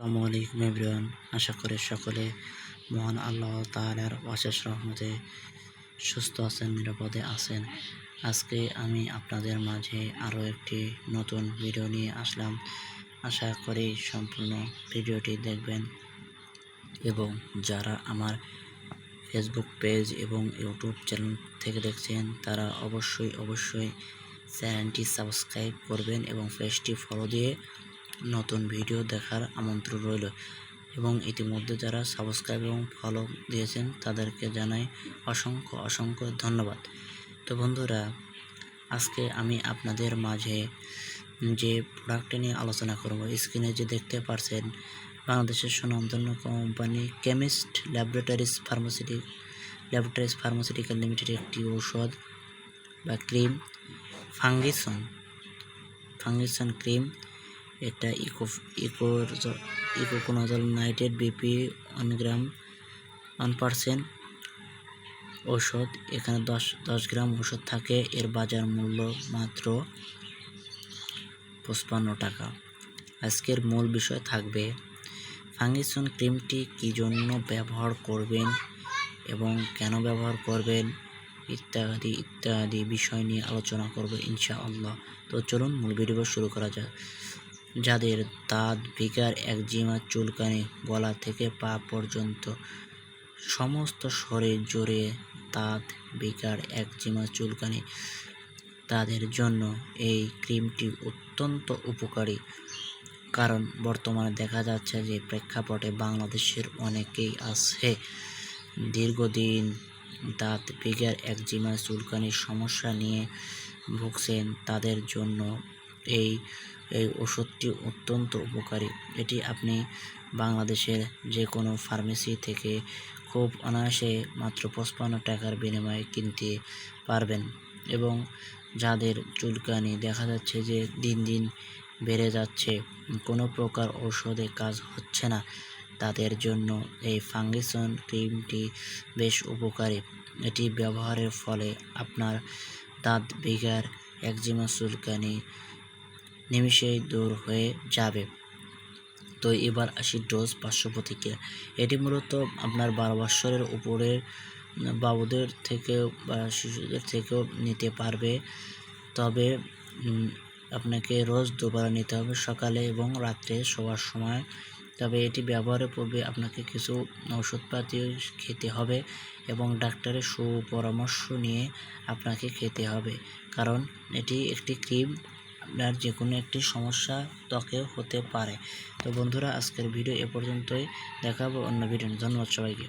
আসসালামু আলাইকুম এভরিওয়ান। আশা করি সকলে মহান আল্লাহ তাআলার অশেষ রহমতে সুস্থ আছেন, নিরাপদে আছেন। আজকে আমি আপনাদের মাঝে আরও একটি নতুন ভিডিও নিয়ে আসলাম। আশা করি সম্পূর্ণ ভিডিওটি দেখবেন এবং যারা আমার ফেসবুক পেজ এবং ইউটিউব চ্যানেল থেকে দেখছেন, তারা অবশ্যই অবশ্যই চ্যানেলটি সাবস্ক্রাইব করবেন এবং পেজটি ফলো দিয়ে নতুন ভিডিও দেখার আমন্ত্রণ রইল। এবং ইতিমধ্যে যারা সাবস্ক্রাইব এবং ফলো দিয়েছেন, তাদেরকে জানাই অসংখ্য অসংখ্য ধন্যবাদ। তো বন্ধুরা, আজকে আমি আপনাদের মাঝে যে প্রোডাক্টটি নিয়ে আলোচনা করব স্ক্রিনে যে দেখতে পারছেন, বাংলাদেশের সুনামধন্য company chemist laboratories ফার্মাসিটি laboratories pharmaceutical limited একটি ঔষধ বা ক্রিম ফাঙ্গিসন ফাঙ্গিসন ক্রিম এটা eco econazole nitrate BP one gram one percent ওষুধ এখানে দশ দশ গ্রাম ওষুধ থাকে। এর বাজার মূল্য মাত্র পঁচপান্ন টাকা। আজকের মূল বিষয় থাকবে, ফাঙ্গিসন ক্রিমটি কী জন্য ব্যবহার করবেন এবং কেন ব্যবহার করবেন ইত্যাদি ইত্যাদি বিষয় নিয়ে আলোচনা করব ইনশাআল্লাহ। তো চলুন, মূল ভিডিও শুরু করা যাক। যাদের দাঁত ভিগার একজিমা চুলকানি গলা থেকে পা পর্যন্ত সমস্ত শরীর জুড়ে দাঁত ভিগার একজিমা চুলকানি, তাদের জন্য এই ক্রিমটি অত্যন্ত উপকারী। কারণ বর্তমানে দেখা যাচ্ছে যে প্রেক্ষাপটে বাংলাদেশের অনেকেই আছে দীর্ঘদিন দাঁত ভিগার একজিমা চুলকানির সমস্যা নিয়ে ভুগছেন, তাদের জন্য এই এই ওষুধটি অত্যন্ত উপকারী। এটি আপনি বাংলাদেশের যে কোনো ফার্মেসি থেকে খুব অনায়াসে মাত্র পঁচপান্ন টাকার বিনিময়ে কিনতে পারবেন এবং যাদের চুলকানি দেখা যাচ্ছে যে দিন দিন বেড়ে যাচ্ছে, কোনো প্রকার ঔষধে কাজ হচ্ছে না। তাদের জন্য এই ফাঙ্গিসন ক্রিমটি বেশ উপকারী। এটি ব্যবহারের ফলে আপনার দাঁত ভিগার একজিমা চুলকানি নিমিষেই দূর হয়ে যাবে। তো এবার আসি ডোজ পার্শ্ব প্রতিক্রিয়া এটি মূলত আপনার বারো বৎসরের উপরের বাবুদের থেকেও বা শিশুদের থেকেও নিতে পারবে। তবে আপনাকে রোজ দুবার নিতে হবে সকালে এবং রাত্রে শোয়ার সময়। তবে এটি ব্যবহারের পূর্বে আপনাকে কিছু ওষুধপাতি খেতে হবে এবং ডাক্তারের সুপরামর্শ নিয়ে আপনাকে খেতে হবে। কারণ, এটি একটি ক্রিম আপনার যে কোনো একটি সমস্যা ত্বকে হতে পারে। তো বন্ধুরা, আজকের ভিডিও এ পর্যন্তই। দেখাবো অন্য ভিডিও ধন্যবাদ সবাইকে।